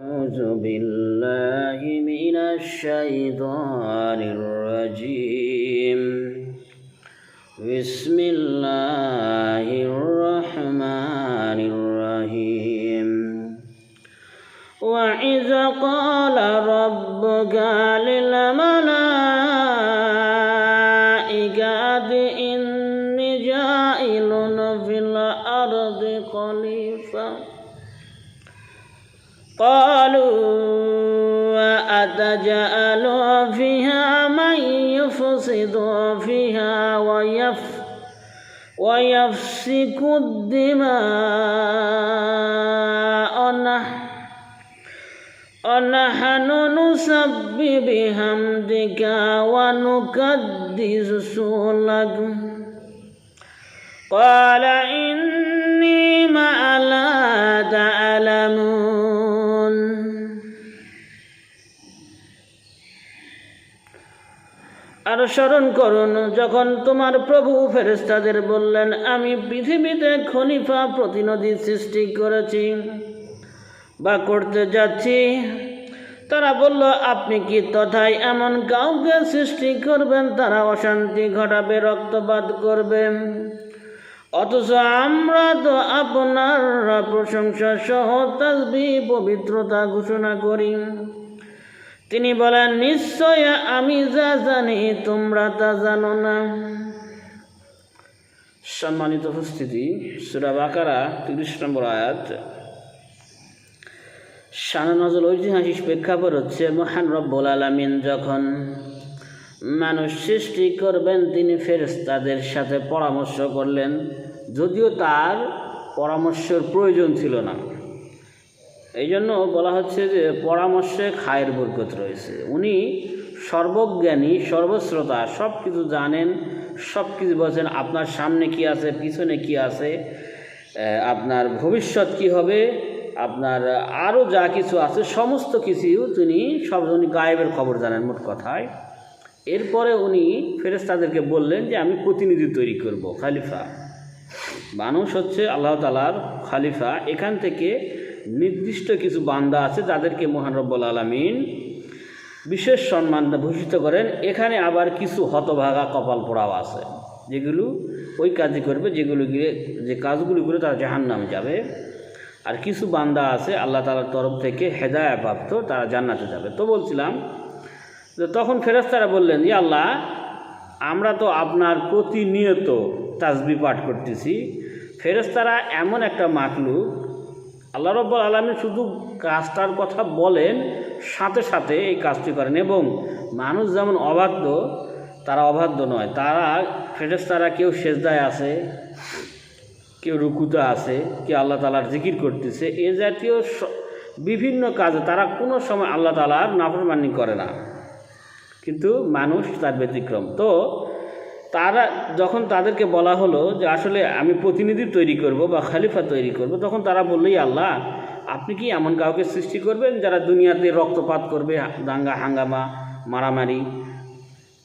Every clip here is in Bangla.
أعوذ بالله من الشيطان الرجيم. بسم الله الرحمن الرحيم. وإذا قال ربك للملائكة إني جائل في الأرض خليفة قالوا وأتجعل فيها من يفسد فيها ويف ويفسك الدماء. ونح- ونحن نسبح بحمدك ونقدس لك. قال إني স্মরণ করুন। যখন তোমার প্রভু ফেরেস্তাদের বললেন, আমি পৃথিবীতে খনিফা প্রতিনিধি সৃষ্টি করেছি বা করতে যাচ্ছি, তারা বলল, আপনি কি তথায় এমন কাউকে সৃষ্টি করবেন? তারা অশান্তি ঘটাবে, রক্তপাত করবে। অথচ আমরা তো আপনার প্রশংসা সহ তাসবি পবিত্রতা ঘোষণা করি। তিনি বলেন, নিশ্চয় আমি যা জানি, তোমরা তা জানো না। সম্মানিত উপস্থিতি, সুরা বাকারা, তিরিশ নম্বর আয়াত। শানা নজল ঐতিহাসিক প্রেক্ষাপট হচ্ছে, মহান রব্বুল আলমিন যখন মানুষ সৃষ্টি করবেন, তিনি ফেরেশতাদের সাথে পরামর্শ করলেন। যদিও তার পরামর্শের প্রয়োজন ছিল না। এই জন্য বলা হচ্ছে যে পরামর্শে খায়ের বরকত রয়েছে। উনি সর্বজ্ঞানী, সর্বশ্রোতা সব কিছু জানেন সব কিছু বলছেন, আপনার সামনে কি আছে? পিছনে কি আছে? আপনার ভবিষ্যৎ কি হবে? আপনার আরও যা কিছু আছে, সমস্ত কিছু তিনি সব, উনি গায়েবের খবর জানেন মোট কথায়। এরপরে উনি ফেরেশতাদেরকে বললেন যে, আমি প্রতিনিধি তৈরি করব, খালিফা। মানুষ হচ্ছে আল্লাহ তালার খালিফা। এখান থেকে নির্দিষ্ট কিছু বান্দা আছে যাদেরকে মহান রব্বুল আলমিন বিশেষ সম্মান ভূষিত করেন। এখানে আবার কিছু হতভাগা কপাল পোড়াও আছে, যেগুলো ওই কাজই করবে, যেগুলো গিয়ে যে কাজগুলি করে তারা জাহান নামে যাবে। আর কিছু বান্দা আছে আল্লাহ তালার তরফ থেকে হেদায়া প্রাপ্ত, তারা জান্নাতে যাবে। তো বলছিলাম যে তখন ফেরেস্তারা বললেন যে আল্লাহ, আমরা তো আপনার প্রতিনিয়ত তাসবি পাঠ করতেছি। ফেরেস্তারা এমন একটা মাকলুক আল্লাহ রব্বুল আলমী শুধু কাজটার কথা বলেন, সাথে সাথে এই কাজটি করেন এবং মানুষ যেমন অবাধ্য, তারা অবাধ্য নয়। তারা ফেরেস্তারা কেউ সেজদায় আছে, কেউ রুকুতে আছে, কেউ আল্লাহ তালার জিকির করতেছে, এ জাতীয় বিভিন্ন কাজে তারা কোনো সময় আল্লাহ তালার নাফরমানি করে না। কিন্তু মানুষ তার ব্যতিক্রম। তো তারা, যখন তাদেরকে বলা হলো যে আসলে আমি প্রতিনিধি তৈরি করব বা খালিফা তৈরি করব, তখন তারা বললেই আল্লাহ, আপনি কি এমন কাউকে সৃষ্টি করবেন যারা দুনিয়াতে রক্তপাত করবে, দাঙ্গা, হাঙ্গামা, মারামারি?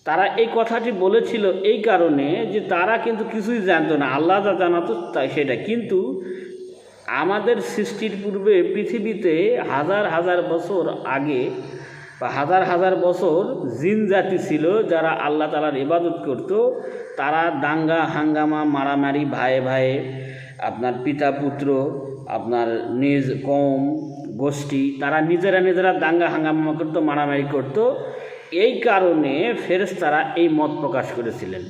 তারা এই কথাটি বলেছিল এই কারণে যে তারা কিন্তু কিছুই জানতো না। আল্লাহ যা জানাতো তাই সেটা। কিন্তু আমাদের সৃষ্টির পূর্বে পৃথিবীতে হাজার হাজার বছর আগে বা হাজার হাজার বছর জিন জাতি ছিল যারা আল্লাহ তালার ইবাদত করত, তারা দাঙ্গা, হাঙ্গামা, মারামারি ভাইয়ে ভাইয়ে আপনার পিতা পুত্র, আপনার নিজ কম গোষ্ঠী, তারা নিজেরা নিজেরা দাঙ্গা, হাঙ্গামা করতো, মারামারি করতো। এই কারণে ফেরেস তারা এই মত প্রকাশ করেছিলেন।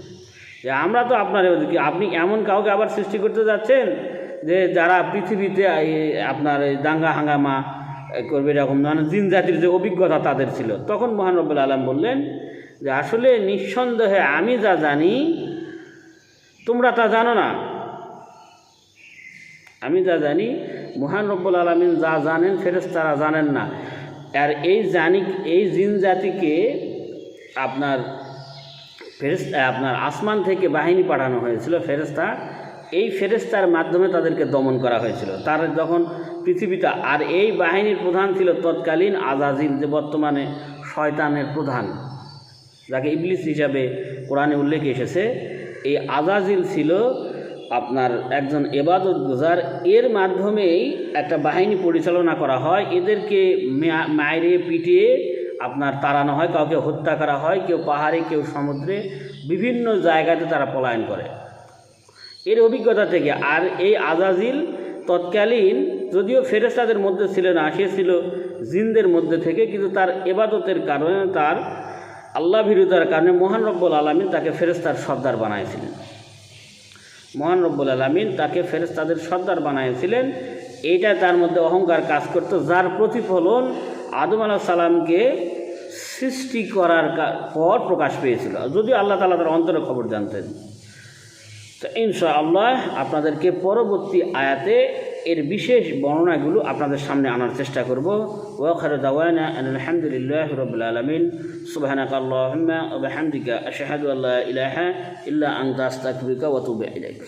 যে আমরা তো আপনার আপনি এমন কাউকে আবার সৃষ্টি করতে যাচ্ছেন যে যারা পৃথিবীতে আপনার দাঙ্গা, হাঙ্গামা করবে এরকম। মানে জিন জাতির যে অভিজ্ঞতা তাদের ছিল। তখন মহানব্বুল আলম বললেন যে, আসলে নিঃসন্দেহে আমি যা জানি, তোমরা তা জানো না। আমি যা জানি, মহান রব্বুল আলমিন যা জানেন, ফেরেশতারা জানেন না। আর এই জানি, এই জিন জাতিকে আপনার ফেরেস্তা আপনার আসমান থেকে বাহিনী পাঠানো হয়েছিল ফেরেস্তা এই ফেরেস্তার মাধ্যমে তাদেরকে দমন করা হয়েছিল। তার যখন পৃথিবীটা আর এই বাহিনীর প্রধান ছিল তৎকালীন আজাজিল যে বর্তমানে শয়তানের প্রধান, যাকে ইবলিস হিসাবে কোরআনে উল্লেখ এসেছে, এই আজাজিল ছিল আপনার একজন এবাদত গুজার। এর মাধ্যমেই একটা বাহিনী পরিচালনা করা হয়। এদেরকে মা- মাইরে পিটিয়ে আপনার তাড়ানো হয়, কাউকে হত্যা করা হয়, কেউ পাহাড়ে, কেউ সমুদ্রে, বিভিন্ন জায়গাতে তারা পলায়ন করে। এর অভিজ্ঞতা থেকে। আর এই আজাজিল তৎকালীন যদিও ফেরেস্তাদের মধ্যে ছিল না, সে ছিল জিনদের মধ্যে থেকে, কিন্তু তার এবাদতের কারণে তার আল্লাহ ভীরুতার কারণে মহান রব্বুল আলমিন তাকে ফেরেস্তার সর্দার বানাইছিলেন। মহান রব্বুল আলমিন তাকে ফেরেস্তাদের সর্দার বানাইছিলেন। এইটা তার মধ্যে অহংকার কাজ করত, যার প্রতিফলন আদম আলাহ সালামকে সৃষ্টি করার পর প্রকাশ পেয়েছিল। যদিও আল্লাহ তালা তার অন্তরে খবর জানতেন। তো ইনশাআল্লাহ আপনাদেরকে পরবর্তী আয়াতে এর বিশেষ বর্ণনাগুলো আপনাদের সামনে আনার চেষ্টা করব। ওয়াখার দাওয়ানা আলহামদুলিল্লাহ রবিল আলমিন। সুবাহানাক আল্লাহুম্মা ওয়া বিহামদিকা আশহাদু আল্লা ইলাহা ইল্লা আনতা আস্তাগফিরুকা ওয়া আতুবু ইলাইক।